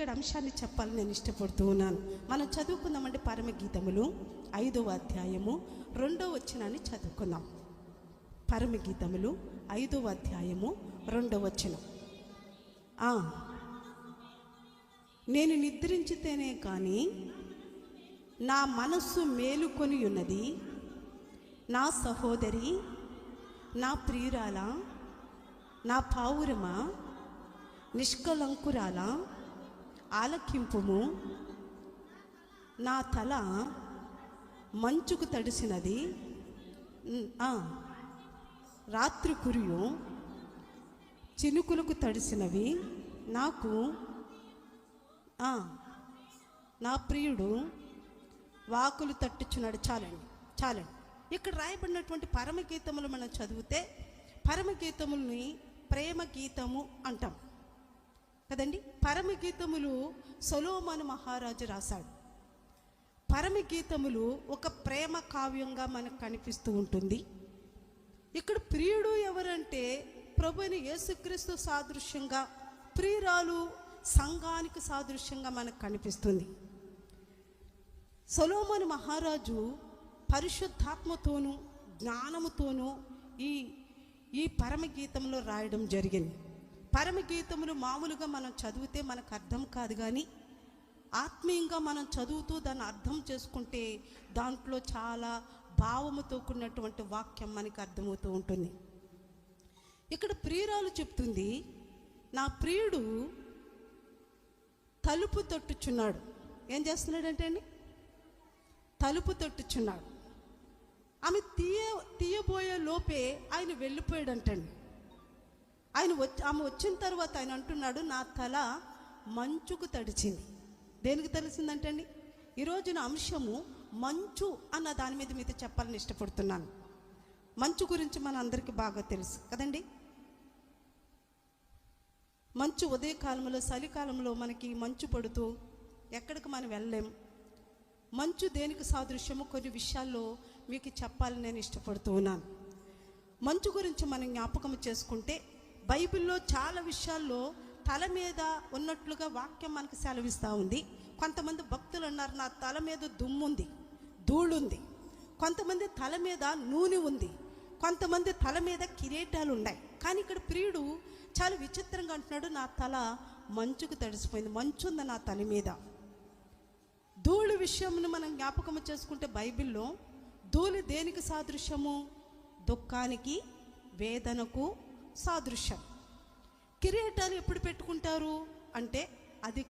ఇక్కడ అంశాన్ని చెప్పాలని నేను ఇష్టపడుతూ ఉన్నాను. మనం చదువుకుందామంటే పరమగీతములు. ఐదవ అధ్యాయము రెండవ వచనాన్ని చదువుకుందాం. పరమగీతములు ఐదవ అధ్యాయము రెండవ వచనం. నేను నిద్రించితేనే కానీ నా మనస్సు మేలుకొని ఉన్నది నా సహోదరి నా ప్రియురాల నా పావురమా నిష్కలంకురాలా ఆలకింపుము. నా తల మంచుకు తడిసినది. రాత్రి కురియు చినుకులకు తడిసినవి. నాకు నా ప్రియుడు వాకులు తట్టుచున్నాడు. చాలండి చాలండి. ఇక్కడ రాయబడినటువంటి పరమగీతములు మనం చదివితే పరమగీతముల్ని ప్రేమ గీతము అంటాం. కదండి? పరమగీతములు సొలోమను మహారాజు రాశాడు. పరమగీతములు ఒక ప్రేమ కావ్యంగా మనకు కనిపిస్తూ ఉంటుంది. ఇక్కడ ప్రియుడు ఎవరంటే ప్రభుని యేసుక్రీస్తు సాదృశ్యంగా ప్రియురాలు సంఘానికి సాదృశ్యంగా మనకు కనిపిస్తుంది. సొలోమన్ మహారాజు పరిశుద్ధాత్మతోనూ జ్ఞానముతోనూ ఈ ఈ పరమగీతంలో రాయడం జరిగింది. పరమగీతములు మామూలుగా మనం చదివితే మనకు అర్థం కాదు కానీ ఆత్మీయంగా మనం చదువుతూ దాన్ని అర్థం చేసుకుంటే దాంట్లో చాలా భావముతో కూడినటువంటి వాక్యం మనకి అర్థమవుతూ ఉంటుంది. ఇక్కడ ప్రియురాలు చెప్తుంది నా ప్రియుడు తలుపు తొట్టుచున్నాడు. ఏం చేస్తున్నాడంటే అండి? తలుపు తొట్టుచున్నాడు. ఆమె తీయ తీయబోయే లోపే ఆయన వెళ్ళిపోయాడంటండి. ఆయన వచ్చి ఆమె వచ్చిన తర్వాత ఆయన అంటున్నాడు నా తల మంచుకు తడిచింది. దేనికి తెలిసిందంటే అండి? ఈరోజు అంశము మంచు అన్న దాని మీద మీతో చెప్పాలని ఇష్టపడుతున్నాను. మంచు గురించి మన అందరికీ బాగా తెలుసు కదండి? మంచు ఉదయకాలంలో చలికాలంలో మనకి మంచు పడుతూ ఎక్కడికి మనం వెళ్ళలేం. మంచు దేనికి సాదృశ్యము కొన్ని విషయాల్లో మీకు చెప్పాలని నేను ఇష్టపడుతూ ఉన్నాను. మంచు గురించి మనం జ్ఞాపకం చేసుకుంటే బైబిల్లో చాలా విషయాల్లో తల మీద ఉన్నట్లుగా వాక్యం మనకు సెలవిస్తూ ఉంది. కొంతమంది భక్తులు అన్నారు నా తల మీద దుమ్ముంది ధూళుంది కొంతమంది తల మీద నూనె ఉంది కొంతమంది తల మీద కిరీటాలు ఉన్నాయి. కానీ ఇక్కడ ప్రియుడు చాలా విచిత్రంగా అంటున్నాడు నా తల మంచుకు తడిసిపోయింది మంచు ఉంది నా తల మీద. ధూళి విషయమును మనం జ్ఞాపకం చేసుకుంటే బైబిల్లో ధూళి దేనికి సాదృశ్యము? దుఃఖానికి వేదనకు సాదృశ్యం. కిరీటాలు ఎప్పుడు పెట్టుకుంటారు? అంటే అది